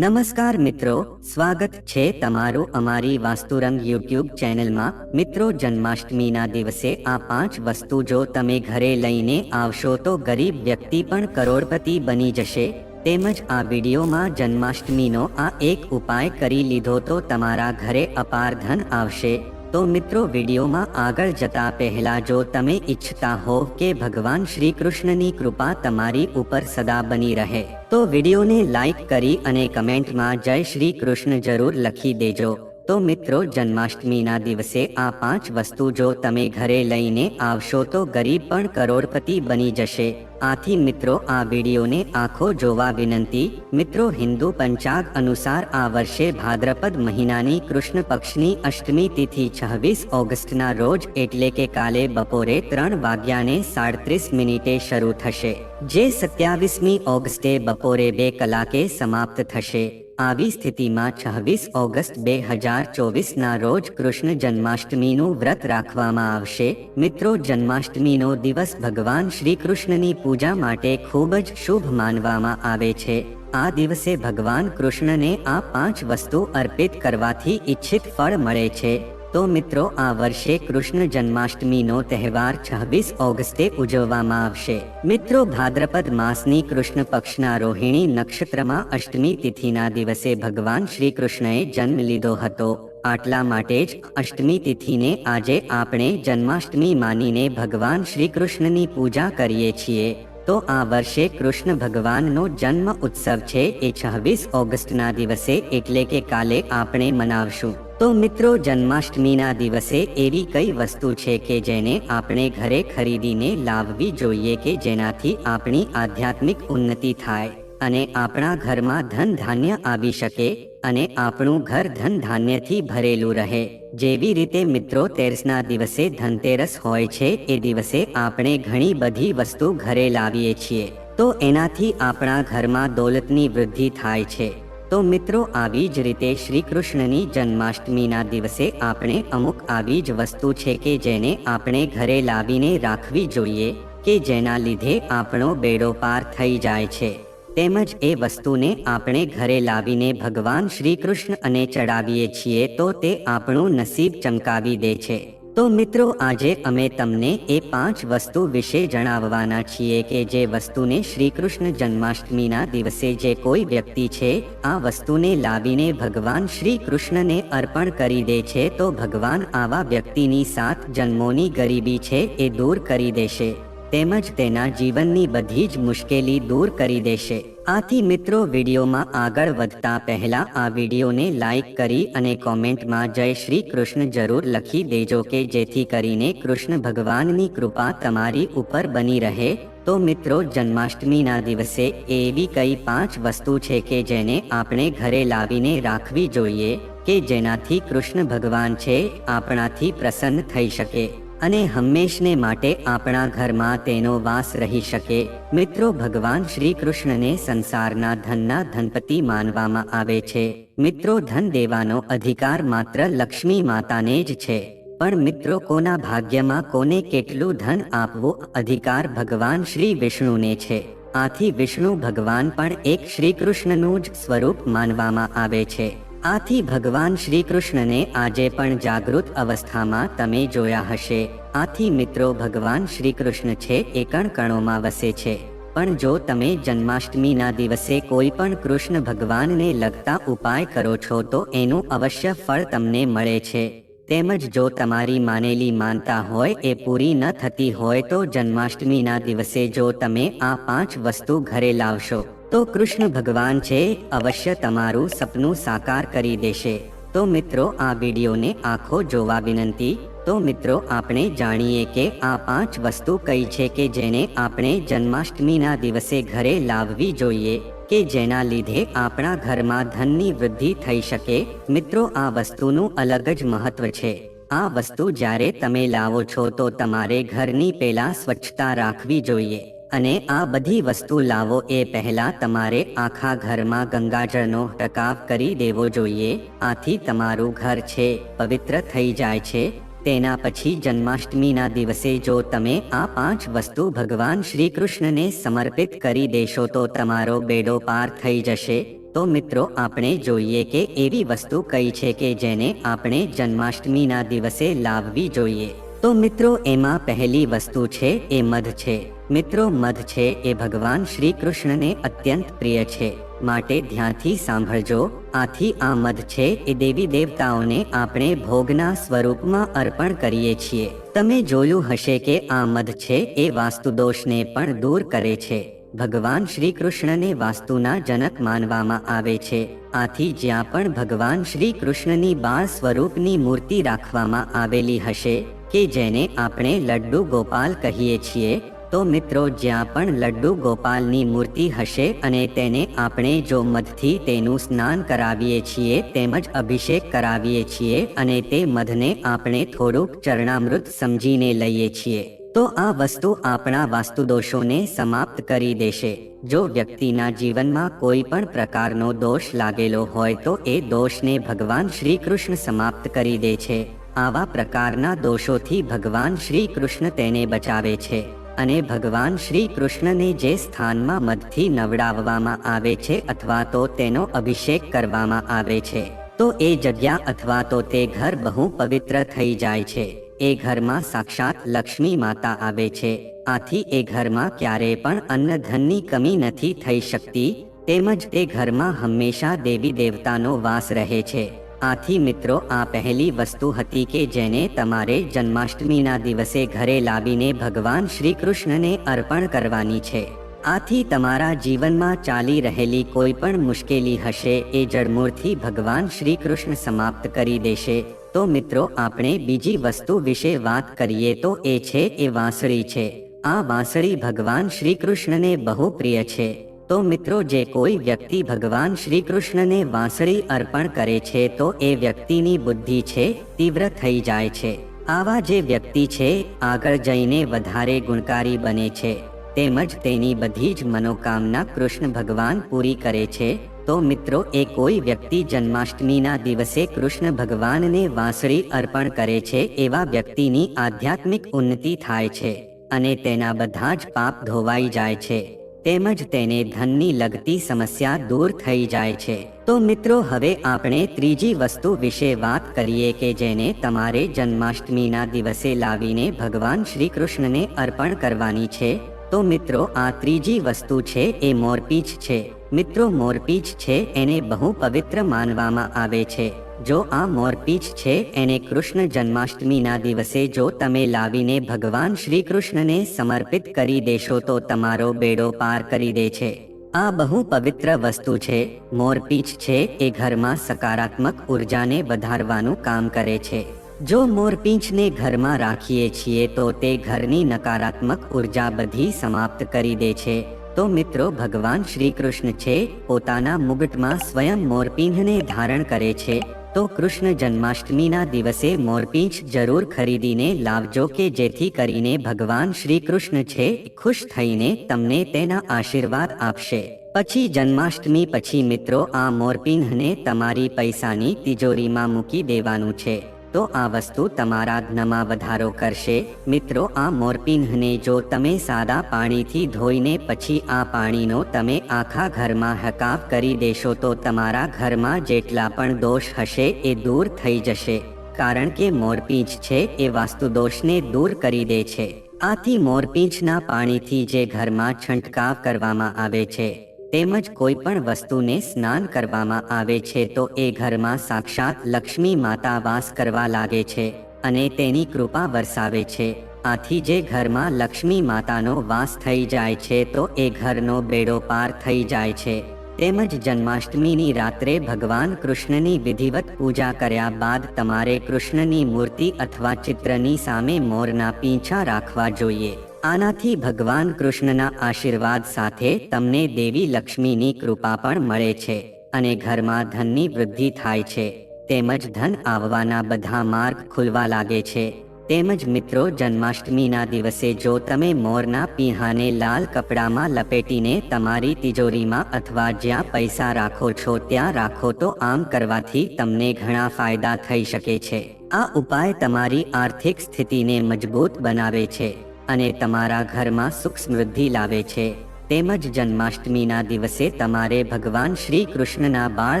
નમસ્કાર મિત્રો, સ્વાગત છે તમારું અમારી વાસ્તુરંગ યુટ્યુબ ચેનલમાં. મિત્રો, જન્માષ્ટમીના દિવસે આ પાંચ વસ્તુ જો તમે ઘરે લઈને આવશો તો ગરીબ વ્યક્તિ પણ કરોડપતિ બની જશે. તેમજ આ વિડીયોમાં જન્માષ્ટમીનો આ એક ઉપાય કરી લીધો તો તમારા ઘરે અપાર ધન આવશે. તો મિત્રો વિડીયોમાં આગળ જતા પહેલા જો તમે ઈચ્છતા હો કે ભગવાન શ્રી કૃષ્ણની કૃપા તમારી ઉપર સદા બની રહે, તો વિડીયોને લાઈક કરી અને કમેન્ટમાં જય શ્રી કૃષ્ણ જરૂર લખી દેજો. તો મિત્રો, જન્માષ્ટમીના દિવસે આ પાંચ વસ્તુ જો તમે ઘરે લઈને આવશો તો ગરીબ પણ કરોડપતિ બની જશે. આથી મિત્રો, આ વિડીયોને આખો જોવા વિનંતી. મિત્રો, હિન્દુ પંચાગ અનુસાર આ વર્ષે ભાદ્રપદ મહિનાની કૃષ્ણ પક્ષની અષ્ટમી તિથિ છવ્વીસ ઓગસ્ટના રોજ એટલે કે કાલે બપોરે ત્રણ વાગ્યાને સાડત્રીસ મિનિટે શરૂ થશે. જે સત્યાવીસમી ઓગસ્ટે બપોરે બે કલાકે સમાપ્ત થશે. આવી સ્થિતિમાં છવ્વીસ ઓગસ્ટ બે હજાર ચોવીસના રોજ કૃષ્ણ જન્માષ્ટમીનું વ્રત રાખવામાં આવશે. મિત્રો, જન્માષ્ટમીનો દિવસ ભગવાન શ્રી કૃષ્ણની પૂજા માટે ખૂબ જ શુભ માનવામાં આવે છે. આ દિવસે ભગવાન કૃષ્ણને આ પાંચ વસ્તુ અર્પિત કરવાથી ઈચ્છિત ફળ મળે છે. તો મિત્રો, આ વર્ષે કૃષ્ણ જન્માષ્ટમીનો તહેવાર છવ્વીસ ઓગસ્ટે ઉજવવામાં આવશે. મિત્રો, ભાદ્રપદ માસની કૃષ્ણ પક્ષના રોહિણી નક્ષત્રમાં અષ્ટમી તિથિના દિવસે ભગવાન શ્રી કૃષ્ણએ જન્મ લીધો હતો. આટલા માટે જ અષ્ટમી તિથિને આજે આપણે જન્માષ્ટમી માનીને ભગવાન શ્રી કૃષ્ણની પૂજા કરીએ છીએ. તો આ વર્ષે કૃષ્ણ ભગવાનનો જન્મ ઉત્સવ છે એ છવ્વીસ ઓગસ્ટના દિવસે એટલે કે કાલે આપણે મનાવશું. તો મિત્રો જન્માષ્ટમીના દિવસે એવી કઈ વસ્તુ છે કે જેને આપણે ઘરે ખરીદીને લાવવી જોઈએ કે જેનાથી આપણી આધ્યાત્મિક ઉન્નતિ થાય અને આપણા ઘરમાં ધન ધાન્ય આવી શકે અને આપણું ઘર ધન ધાન્યથી ભરેલું રહે? જેવી રીતે મિત્રો તેરસના દિવસે ધનતેરસ હોય છે, એ દિવસે આપણે ઘણી બધી વસ્તુ ઘરે લાવીએ છીએ. તો એનાથી આપણા ઘરમાં દોલતની વૃદ્ધિ થાય છે. તો મિત્રો, આવી જ રીતે શ્રી કૃષ્ણની જન્માષ્ટમીના દિવસે આપણે અમુક આવી જ વસ્તુ છે કે જેને આપણે ઘરે લાવીને રાખવી જોઈએ, કે જેના લીધે આપણો બેડો પાર થઈ જાય છે. તેમજ એ વસ્તુને આપણે ઘરે લાવીને ભગવાન શ્રી કૃષ્ણ અને ચડાવીએ છીએ તો તે આપણું નસીબ ચમકાવી દે છે. તો મિત્રો, આજે અમે તમને એ પાંચ વસ્તુ વિશે જણાવવાના છીએ કે જે વસ્તુને શ્રી કૃષ્ણ જન્માષ્ટમીના દિવસે જે કોઈ વ્યક્તિ છે, આ વસ્તુને લાવીને ભગવાન શ્રી કૃષ્ણને અર્પણ કરી દે છે, તો ભગવાન આવા વ્યક્તિની સાત જન્મોની ગરીબી છે, એ દૂર કરી દેશે. તેમજ તેના જીવનની બધી જ મુશ્કેલી દૂર કરી દેશે. આથી મિત્રો, વિડીયોમાં આગળ વધતા પહેલા આ વિડીયોને લાઈક કરી અને કોમેન્ટમાં જય શ્રી કૃષ્ણ જરૂર લખી દેજો કે જેથી કરીને કૃષ્ણ ભગવાનની કૃપા તમારી ઉપર બની રહે. તો મિત્રો, જન્માષ્ટમીના દિવસે એવી કઈ પાંચ વસ્તુ છે કે જેને આપણે ઘરે લાવીને રાખવી જોઈએ, કે જેનાથી કૃષ્ણ ભગવાન છે, આપણાથી પ્રસન્ન થઈ શકે? અને હંમેશને માટે આપણા ઘરમાં તેનો વાસ રહી શકે. મિત્રો, ભગવાન શ્રી કૃષ્ણને સંસારના ધનના ધનપતિ માનવામાં આવે છે. મિત્રો, ધન દેવાનો અધિકાર માત્ર લક્ષ્મી માતાને જ છે. પણ મિત્રો, કોના ભાગ્યમાં કોને કેટલું ધન આપવું અધિકાર ભગવાન શ્રી વિષ્ણુને છે. આથી વિષ્ણુ ભગવાન પણ એક શ્રી કૃષ્ણનું જ સ્વરૂપ માનવામાં આવે છે. આથી ભગવાન શ્રી કૃષ્ણને આજે પણ જાગૃત અવસ્થામાં તમે જોયા હશે. આથી મિત્રો, ભગવાન શ્રી કૃષ્ણ છે એ કણ કણોમાં વસે છે. પણ જો તમે જન્માષ્ટમીના દિવસે કોઈ પણ કૃષ્ણ ભગવાનને લગતા ઉપાય કરો છો તો એનું અવશ્ય ફળ તમને મળે છે. તેમજ જો તમારી માનેલી માનતા હોય એ પૂરી ન થતી હોય તો જન્માષ્ટમીના દિવસે જો તમે આ પાંચ વસ્તુ ઘરે લાવશો તો કૃષ્ણ ભગવાન છે, અવશ્ય તમારું સપનું સાકાર કરી દેશે. તો મિત્રો, આ વિડીયોને આખો જોવા વિનંતી. તો મિત્રો, આપણે જાણીએ કે આ પાંચ વસ્તુ કઈ છે કે જેને આપણે જન્માષ્ટમીના દિવસે ઘરે લાવવી જોઈએ, કે જેના લીધે આપણા ઘરમાં ધનની વૃદ્ધિ થઈ શકે. મિત્રો, આ વસ્તુનું અલગ જ મહત્વ છે. આ વસ્તુ જ્યારે તમે લાવો છો તો તમારે ઘરની પહેલા સ્વચ્છતા રાખવી જોઈએ. અને આ બધી વસ્તુ લાવો એ પહેલા તમારે આખા ઘરમાં ગંગાજળનો ટકાવ કરી દેવો જોઈએ. આથી તમારું ઘર છે, પવિત્ર થઈ જાય છે. તેના પછી જન્માષ્ટમીના દિવસે જો તમે આ પાંચ વસ્તુ ભગવાન શ્રી કૃષ્ણને સમર્પિત કરી દેશો તો તમારો બેડો પાર થઈ જશે. તો મિત્રો, આપણે જોઈએ કે એવી વસ્તુ કઈ છે કે જેને આપણે જન્માષ્ટમીના દિવસે લાવવી જોઈએ. તો મિત્રો, એમાં પહેલી વસ્તુ છે, એ મધ છે. મિત્રો, મધ છે એ ભગવાન શ્રી કૃષ્ણને અત્યંત પ્રિય છે. માટે ધ્યાનથી સાંભળજો, આથી આ મધ છે એ દેવી દેવતાઓને આપણે ભોગના સ્વરૂપમાં અર્પણ કરીએ છીએ. તમે જોયું હશે કે આ મધ છે એ વાસ્તુ દોષને પણ દૂર કરે છે. ભગવાન શ્રી કૃષ્ણને વાસ્તુના જનક માનવામાં આવે છે. આથી જ્યાં પણ ભગવાન શ્રી કૃષ્ણની બાળ સ્વરૂપની મૂર્તિ રાખવામાં આવેલી હશે, કે જેને આપણે લડ્ડુ ગોપાલ કહીએ છીએ તો મિત્રો, જ્યાં પણ લડ્ડુ ગોપાલની મૂર્તિ હશે અને તેને આપણે જો મધથી તેનું સ્નાન કરાવીએ છીએ, તેમજ અભિષેક કરાવીએ છીએ અને તે મધને આપણે થોડુંક ચરણામૃત સમજીને લઈએ છીએ, તો આ વસ્તુ આપણા વાસ્તુદોષોને સમાપ્ત કરી દેશે. જો વ્યક્તિના જીવનમાં કોઈ પણ પ્રકારનો દોષ લાગેલો હોય તો એ દોષને ભગવાન શ્રી કૃષ્ણ સમાપ્ત કરી દે છે. આવા પ્રકારના દોષોથી ભગવાન શ્રી કૃષ્ણ તેને બચાવે છે. અને ભગવાન શ્રી કૃષ્ણને જે સ્થાનમાં મધથી નવડાવવામાં આવે છે અથવા તો તેનો અભિષેક કરવામાં આવે છે, તો એ જગ્યા અથવા તો તે ઘર બહુ પવિત્ર થઈ જાય છે. એ ઘરમાં સાક્ષાત લક્ષ્મી માતા આવે છે. આથી એ ઘરમાં ક્યારેય પણ અન્ન ધનની કમી નથી થઈ શકતી, તેમજ તે ઘરમાં હંમેશા દેવી દેવતાનો વાસ રહે છે. આથી મિત્રો, આ પહેલી વસ્તુ હતી કે જેને તમારે જન્માષ્ટમીના દિવસે ઘરે લાવીને ભગવાન શ્રી કૃષ્ણને અર્પણ કરવાની છે. આથી તમારા જીવનમાં ચાલી રહેલી કોઈ પણ મુશ્કેલી હશે, એ જડમૂળથી ભગવાન શ્રી કૃષ્ણ સમાપ્ત કરી દેશે. તો મિત્રો, આપણે બીજી વસ્તુ વિશે વાત કરીએ તો એ છે એ વાંસળી છે. આ વાંસળી ભગવાન શ્રી કૃષ્ણને બહુ પ્રિય છે. તો મિત્રો, જે કોઈ વ્યક્તિ ભગવાન શ્રી કૃષ્ણને વાંસળી અર્પણ કરે છે, તો એ વ્યક્તિની બુદ્ધિ છે, તીવ્ર થઈ જાય છે. આવા જે વ્યક્તિ છે, આગળ જઈને વધારે ગુણકારી બને છે. તેમજ તેની બધી જ મનોકામના કૃષ્ણ ભગવાન પૂરી કરે છે. તો મિત્રો, એ કોઈ વ્યક્તિ જન્માષ્ટમીના દિવસે કૃષ્ણ ભગવાનને વાંસળી અર્પણ કરે છે, એવા વ્યક્તિની આધ્યાત્મિક ઉન્નતિ થાય છે. અને તેના બધા જ પાપ ધોવાઈ જાય છે. તેમજ તેને ધનની લગતી સમસ્યા દૂર થઈ જાય છે. તો મિત્રો, હવે આપણે ત્રીજી વસ્તુ વિશે વાત કરીએ કે જેને તમારે જન્માષ્ટમીના દિવસે લાવીને ભગવાન શ્રી કૃષ્ણને અર્પણ કરવાની છે. તો મિત્રો, આ ત્રીજી વસ્તુ છે, એ મોરપીંછ છે. મિત્રો, મોરપીંછ છે, એને બહુ પવિત્ર માનવામાં આવે છે. જો આ મોરપીંછ છે, એને કૃષ્ણ જન્માષ્ટમીના દિવસે જો તમે લાવીને ભગવાન શ્રી કૃષ્ણને સમર્પિત કરી દેશો તો તમારો બેડો પાર કરી દે છે. આ બહુ પવિત્ર વસ્તુ છે. મોરપીંછ છે, એ ઘરમાં સકારાત્મક ઉર્જાને વધારવાનું કામ કરે છે. જો મોરપીંછને ઘરમાં રાખીએ છીએ તો તે ઘરની નકારાત્મક ઊર્જા બધી સમાપ્ત કરી દે છે. તો મિત્રો, ભગવાન શ્રી કૃષ્ણ છે, પોતાના મુગટમાં સ્વયં મોરપીંહને ધારણ કરે છે. તો કૃષ્ણ જન્માષ્ટમીના દિવસે મોરપીંછ જરૂર ખરીદીને લાવજો કે જેથી કરીને ભગવાન શ્રી કૃષ્ણ છે, ખુશ થઈને તમને તેના આશીર્વાદ આપશે. પછી જન્માષ્ટમી પછી મિત્રો આ મોરપીંહને તમારી પૈસાની તિજોરીમાં મૂકી દેવાનું છે. તો આ વસ્તુ તમારા જ્ઞમાં વધારો કરશે. મિત્રો, આ મોરપિંહને જો તમે સાદા પાણીથી ધોઈને પછી આ પાણીનો તમે આખા ઘરમાં હકાવ કરી દેશો તો તમારા ઘરમાં જેટલા પણ દોષ હશે એ દૂર થઈ જશે. કારણ કે મોરપીંછ છે એ વાસ્તુ દોષને દૂર કરી દે છે. આથી મોરપીંછના પાણીથી જે ઘરમાં છંટકાવ કરવામાં આવે છે તેમજ કોઈ પણ વસ્તુને સ્નાન કરવામાં આવે છે તો એ ઘરમાં સાક્ષાત લક્ષ્મી માતા વાસ કરવા લાગે છે અને તેની કૃપા વરસાવે છે. આથી જે ઘરમાં લક્ષ્મી માતાનો વાસ થઈ જાય છે તો એ ઘરનો બેડો પાર થઈ જાય છે. તેમજ જન્માષ્ટમીની રાત્રે ભગવાન કૃષ્ણની વિધિવત પૂજા કર્યા બાદ તમારે કૃષ્ણની મૂર્તિ અથવા ચિત્રની સામે મોરના પીંછા રાખવા જોઈએ. આનાથી ભગવાન કૃષ્ણના આશીર્વાદ સાથે તમને દેવી લક્ષ્મીની કૃપા પણ મળે છે અને ઘરમાં ધનની વૃદ્ધિ થાય છે. તેમજ ધન આવવાના બધા માર્ગ ખુલવા લાગે છે. તેમજ મિત્રો, જન્માષ્ટમીના દિવસે જો તમે મોરના પીહાને લાલ કપડામાં લપેટીને તમારી તિજોરીમાં અથવા જ્યાં પૈસા રાખો છો ત્યાં રાખો તો આમ કરવાથી તમને ઘણા ફાયદા થઈ શકે છે. આ ઉપાય તમારી આર્થિક સ્થિતિને મજબૂત બનાવે છે. અને તમારા ઘરમાં સુખ સમૃદ્ધિ લાવે છે. તેમજ જન્માષ્ટમીના દિવસે તમારે ભગવાન શ્રી કૃષ્ણના બાળ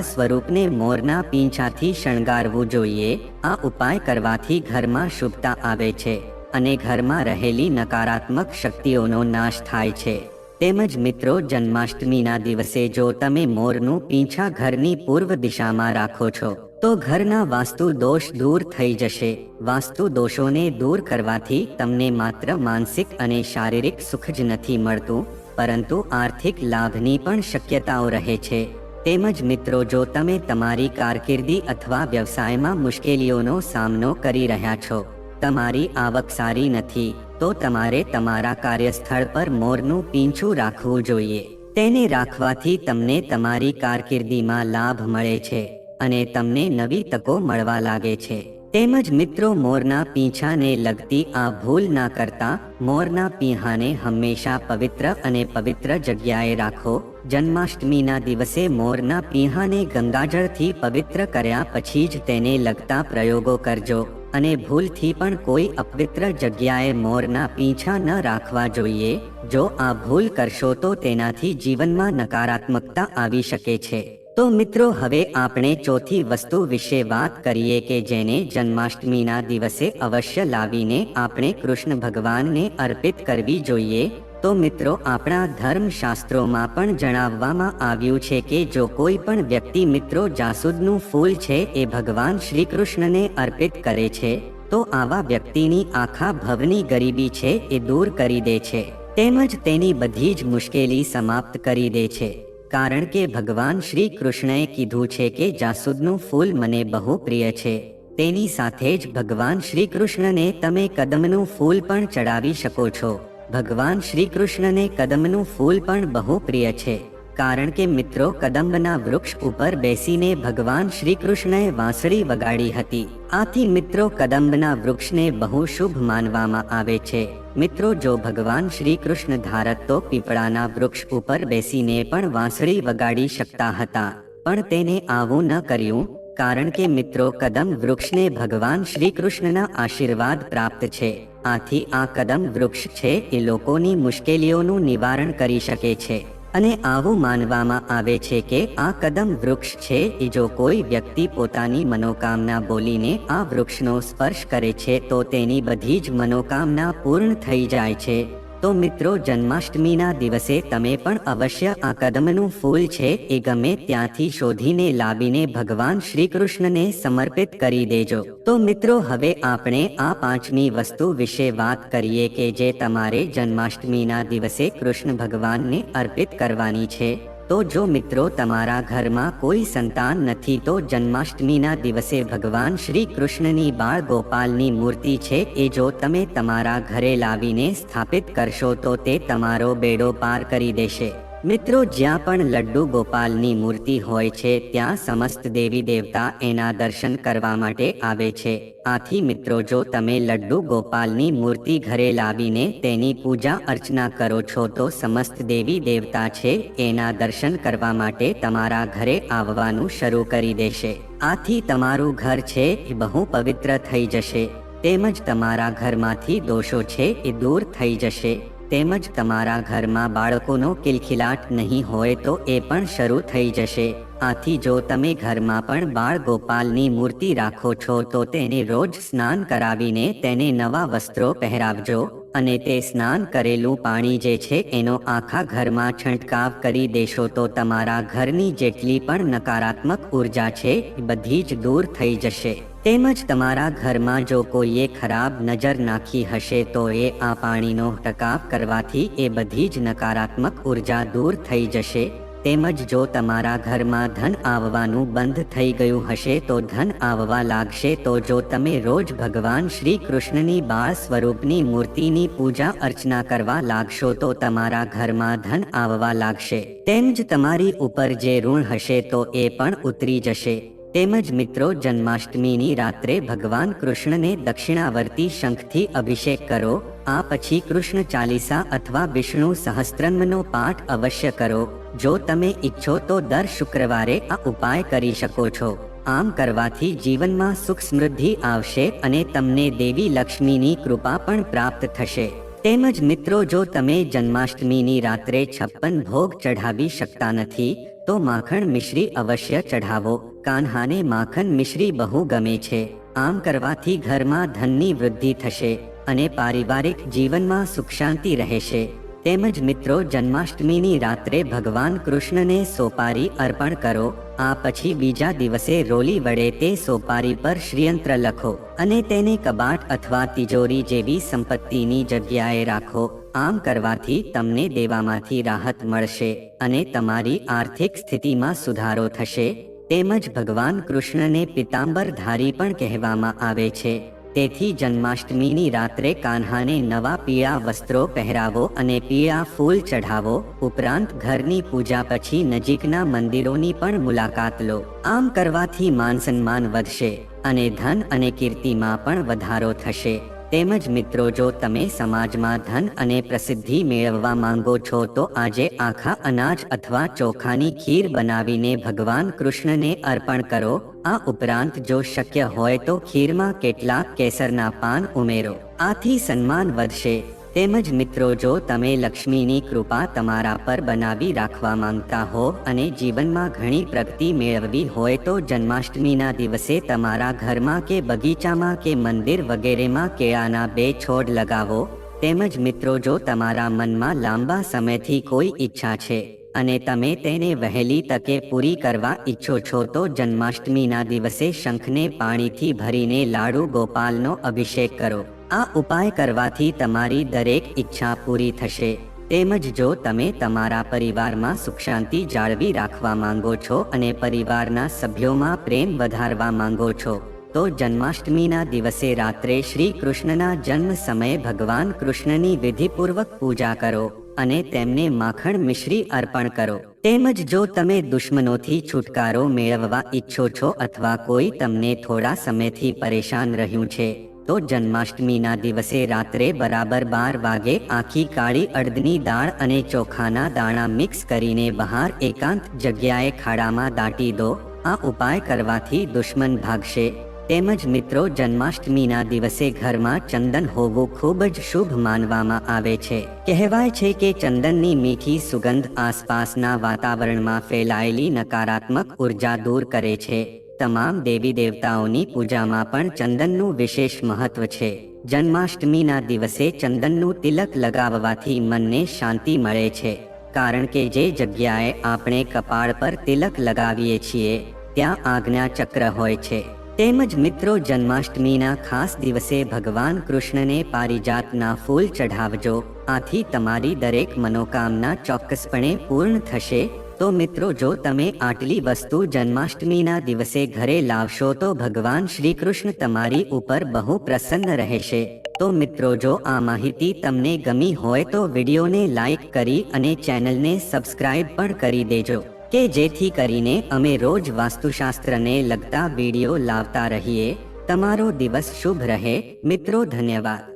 સ્વરૂપને મોરના પીંછાથી શણગારવું જોઈએ. આ ઉપાય કરવાથી ઘરમાં શુભતા આવે છે અને ઘરમાં રહેલી નકારાત્મક શક્તિઓનો નાશ થાય છે. તેમજ મિત્રો, જન્માષ્ટમીના દિવસે જો તમે મોરનું પીંછા ઘરની પૂર્વ દિશામાં રાખો છો તો ઘરના વાસ્તુ દોષ દૂર થઈ જશે. વાસ્તુ દોષોને દૂર કરવાથી તમને માત્ર માનસિક અને શારીરિક સુખ જ નથી મળતું, પરંતુ આર્થિક લાભની પણ શક્યતાઓ રહે છે. તેમજ મિત્રો, જો તમે તમારી કારકિર્દી અથવા વ્યવસાયમાં મુશ્કેલીઓનો સામનો કરી રહ્યા છો, તમારી આવક સારી નથી, તો તમારે તમારા કાર્યસ્થળ પર મોરનું પીંછું રાખવું જોઈએ. તેને રાખવાથી તમને તમારી કારકિર્દીમાં લાભ મળે છે. અને તમને નવી તકો મળવા લાગે છે. તેમજ મિત્રો, મોરના પીંછાને લગતી આ ભૂલ ના કરતા, મોરના પીંહાને હંમેશા પવિત્ર અને પવિત્ર જગ્યાએ રાખો. જન્માષ્ટમીના દિવસે મોરના પીંહાને ગંગાજળથી પવિત્ર કર્યા પછી જ તેને લગતા પ્રયોગો કરજો. અને ભૂલથી પણ કોઈ અપવિત્ર જગ્યાએ મોરના પીંછા ન રાખવા જોઈએ. જો આ ભૂલ કરશો તો તેનાથી જીવનમાં નકારાત્મકતા આવી શકે છે. તો મિત્રો, હવે આપણે ચોથી વસ્તુ વિશે વાત કરીએ કે જેને જન્માષ્ટમીના દિવસે અવશ્ય લાવીને આપણે કૃષ્ણ ભગવાનને અર્પિત કરવી જોઈએ. તો મિત્રો, આપણા ધર્મશાસ્ત્રોમાં પણ જણાવવામાં આવ્યું છે કે જો કોઈ પણ વ્યક્તિ મિત્રો જાસૂદનું ફૂલ છે એ ભગવાન શ્રી કૃષ્ણને અર્પિત કરે છે, તો આવા વ્યક્તિની આખા ભવની ગરીબી છે એ દૂર કરી દે છે. તેમજ તેની બધી જ મુશ્કેલી સમાપ્ત કરી દે છે. કારણ કે ભગવાન શ્રી કૃષ્ણએ કીધું છે કે જાસૂદનું ફૂલ મને બહુ પ્રિય છે. તેની સાથે જ ભગવાન શ્રી કૃષ્ણને તમે કદમનું ફૂલ પણ ચડાવી શકો છો. ભગવાન શ્રી કૃષ્ણને કદમનું ફૂલ પણ બહુ પ્રિય છે. કારણ કે મિત્રો કદંબના વૃક્ષ ઉપર બેસીને ભગવાન શ્રી કૃષ્ણએ વાંસળી વગાડી હતી. આથી મિત્રો કદંબના વૃક્ષને બહુ શુભ માનવામાં આવે છે. મિત્રો જો ભગવાન શ્રી કૃષ્ણ ધારત તો પીપળાના વૃક્ષ ઉપર બેસીને પણ વાંસળી વગાડી શકતા હતા. પણ તેને આવું ન કર્યું, કારણ કે મિત્રો કદમ વૃક્ષને ભગવાન શ્રી કૃષ્ણના આશીર્વાદ પ્રાપ્ત છે. આથી આ કદમ વૃક્ષ છે એ લોકોની મુશ્કેલીઓનું નિવારણ કરી શકે છે. અને આવું માનવામાં આવે છે કે આ કદમ વૃક્ષ છે એ જો કોઈ વ્યક્તિ પોતાની મનોકામના બોલીને આ વૃક્ષનો સ્પર્શ કરે છે તો તેની બધી જ મનોકામના પૂર્ણ થઈ જાય છે. તો મિત્રો જન્માષ્ટમીના દિવસે તમે પણ અવશ્ય આ કદમનું ફૂલ છે એ ગમે ત્યાંથી શોધીને લાવીને ભગવાન શ્રી કૃષ્ણને સમર્પિત કરી દેજો. તો મિત્રો હવે આપણે આ પાંચમી વસ્તુ વિશે વાત કરીએ કે જે તમારે જન્માષ્ટમીના દિવસે કૃષ્ણ ભગવાનને અર્પિત કરવાની છે. તો જો મિત્રો તમારા ઘરમાં કોઈ સંતાન નથી, તો જન્માષ્ટમીના દિવસે ભગવાન શ્રી કૃષ્ણની બાળ ગોપાલની મૂર્તિ છે, એ જો તમે તમારા ઘરે લાવીને સ્થાપિત કરશો, તો તે તમારો બેડો પાર કરી દેશે. મિત્રો, જ્યાં પણ લડ્ડુ ગોપાલની મૂર્તિ હોય છે, ત્યાં સમસ્ત દેવી દેવતા એના દર્શન કરવા માટે આવે છે. આથી મિત્રો, જો તમે લડ્ડુ ગોપાલની મૂર્તિ ઘરે લાવીને તેની પૂજા અર્ચના કરો છો, તો સમસ્ત દેવી દેવતા છે, એના દર્શન કરવા માટે તમારા ઘરે આવવાનું શરૂ કરી દેશે. આથી તમારું ઘર છે, એ બહુ પવિત્ર થઈ જશે. તેમજ તમારા ઘરમાંથી દોષો છે, એ દૂર થઈ જશે. તેમજ તમારા ઘરમાં બાળકોનો કિલખિલાટ નહીં હોય તો એ પણ શરૂ થઈ જશે. આથી જો તમે ઘરમાં પણ બાળ ગોપાલની મૂર્તિ રાખો છો તો તેને રોજ સ્નાન કરાવીને તેને નવા વસ્ત્રો પહેરાવજો અને તે સ્નાન કરેલું પાણી જે છે એનો આખા ઘરમાં છંટકાવ કરી દેશો તો તમારા ઘરની જેટલી પણ નકારાત્મક ઊર્જા છે બધી જ દૂર થઈ જશે. તેમજ તમારા ઘરમાં જો કોઈએ ખરાબ નજર નાખી હશે તો એ આ પાણીનો ટકાવ કરવાથી એ બધી જ નકારાત્મક ઊર્જા દૂર થઈ જશે. તેમજ જો તમારા ઘરમાં ધન આવવાનું બંધ થઈ ગયું હશે તો ધન આવવા લાગશે તો જો તમે રોજ ભગવાન શ્રી કૃષ્ણની બાળ સ્વરૂપની મૂર્તિની પૂજા અર્ચના કરવા લાગશો તો તમારા ઘરમાં ધન આવવા લાગશે. તેમજ તમારી ઉપર જે ઋણ હશે તો એ પણ ઉતરી જશે. તેમજ મિત્રો જન્માષ્ટમીની રાત્રે ભગવાન કૃષ્ણને દક્ષિણાવર્તી શંખથી અભિષેક કરો, આ પછી કૃષ્ણ ચાલીસા અથવા વિષ્ણુ સહસ્ત્રમનો પાઠ અવશ્ય કરો. જો તમે ઈચ્છો તો દર શુક્રવારે આ ઉપાય કરી શકો છો. આમ કરવાથી જીવનમાં સુખ સમૃદ્ધિ આવશે અને તમને દેવી લક્ષ્મીની કૃપા પણ પ્રાપ્ત થશે. તેમજ મિત્રો, જો તમે જન્માષ્ટમીની રાત્રે છપ્પન ભોગ ચઢાવી શકતા નથી, તો માખણ મિશ્રી અવશ્ય ચઢાવો. કાન્હાને માખણ મિશ્રી બહુ ગમે છે. આમ કરવાથી ઘરમાં ધનની વૃદ્ધિ થશે અને પારિવારિક જીવનમાં સુખ શાંતિ રહેશે. તેમજ મિત્રો, જન્માષ્ટમીની રાત્રે ભગવાન કૃષ્ણને સોપારી અર્પણ કરો. આ પછી બીજા દિવસે રોલી વડે તે સોપારી પર શ્રીયંત્ર લખો અને તેને કબાટ અથવા તિજોરી જેવી સંપત્તિની જગ્યાએ રાખો. આમ કરવાથી તમને દેવામાંથી રાહત મળશે અને તમારી આર્થિક સ્થિતિમાં સુધારો થશે. તેમજ ભગવાન કૃષ્ણને પિતાંબર ધારી પણ કહેવામાં આવે છે. તેથી જન્માષ્ટમીની રાત્રે કાન્હાને નવા પીળા વસ્ત્રો પહેરાવો અને પીળા ફૂલ ચઢાવો. ઉપરાંત ઘરની પૂજા પછી નજીકના મંદિરોની પણ મુલાકાત લો. આમ કરવાથી માન સન્માન વધશે અને ધન અને કીર્તિમાં પણ વધારો થશે. તેમજ મિત્રો, જો તમે સમાજમાં ધન અને પ્રસિદ્ધિ મેળવવા માંગો છો, તો આજે આખા અનાજ અથવા ચોખાની ખીર બનાવીને ભગવાન કૃષ્ણને અર્પણ કરો. આ ઉપરાંત, જો શક્ય હોય તો ખીરમાં કેટલાક કેસરના પાન ઉમેરો. આથી સન્માન વધશે. તેમજ મિત્રો, જો તમે લક્ષ્મીની કૃપા તમારા પર બનાવી રાખવા માંગતા હો અને જીવનમાં ઘણી પ્રગતિ મેળવવી હોય તો જન્માષ્ટમીના દિવસે તમારા ઘરમાં કે બગીચામાં કે મંદિર વગેરેમાં કેળાના બે છોડ લગાવો. તેમજ મિત્રો, જો તમારા મનમાં લાંબા સમયથી કોઈ ઈચ્છા છે અને તમે તેને વહેલી તકે પૂરી કરવા ઈચ્છો છો, તો જન્માષ્ટમીના દિવસે શંખને પાણીથી ભરીને લાડુ ગોપાલનો અભિષેક કરો. આ ઉપાય કરવાથી તમારી દરેક ઈચ્છા પૂરી થશે. તેમજ જો તમે તમારા પરિવારમાં સુખ શાંતિ જાળવી રાખવા માંગો છો અને પરિવારના સભ્યોમાં પ્રેમ વધારવા માંગો છો, તો જન્માષ્ટમીના દિવસે રાત્રે શ્રી કૃષ્ણના જન્મ સમયે ભગવાન કૃષ્ણની વિધિપૂર્વક પૂજા કરો અને તેમને માખણ મિશ્રી અર્પણ કરો. તેમજ જો તમે દુશ્મનોથી છુટકારો મેળવવા ઈચ્છો છો અથવા કોઈ તમને થોડા સમયથી પરેશાન રહ્યું છે તો જન્માષ્ટમીના દિવસે રાત્રે બરાબર બાર વાગે આખી કાળી અડદની દાળ અને ચોખાના દાણા મિક્સ કરીને બહાર એકાંત જગ્યાએ ખાડામાં દાટી દો. આ ઉપાય કરવાથી દુશ્મન ભાગશે. તેમજ મિત્રો, જન્માષ્ટમીના દિવસે ઘરમાં ચંદન હોવું ખૂબ જ શુભ માનવામાં આવે છે. કહેવાય છે કે ચંદનની મીઠી સુગંધ આસપાસના વાતાવરણમાં ફેલાયેલી નકારાત્મક ઊર્જા દૂર કરે છે. તમામ દેવી દેવતાઓની પૂજામાં પણ ચંદનનું વિશેષ મહત્વ છે. જન્માષ્ટમીના દિવસે ચંદનનું તિલક લગાવવાથી મનને શાંતિ મળે છે. કારણ કે જે જગ્યાએ આપણે કપાળ પર તિલક લગાવીએ છીએ, ત્યાં આજ્ઞા ચક્ર હોય છે. તેમજ મિત્રો, જન્માષ્ટમીના ખાસ દિવસે ભગવાન કૃષ્ણને પારિજાતના ફૂલ ચઢાવજો. આથી તમારી દરેક મનોકામના ચોક્કસપણે પૂર્ણ થશે. તો મિત્રો, જો તમે આટલી વસ્તુ જન્માષ્ટમીના દિવસે ઘરે લાવશો તો ભગવાન શ્રી કૃષ્ણ તમારી ઉપર બહુ પ્રસન્ન રહેશે. તો મિત્રો, જો આ માહિતી તમને ગમી હોય તો વિડીયોને લાઈક કરી અને ચેનલને સબસ્ક્રાઇબ પણ કરી દેજો, કે જેથી કરીને અમે રોજ વાસ્તુશાસ્ત્રને લગતા વીડિયો લાવતા રહીએ. તમારો દિવસ શુભ રહે. મિત્રો, ધન્યવાદ.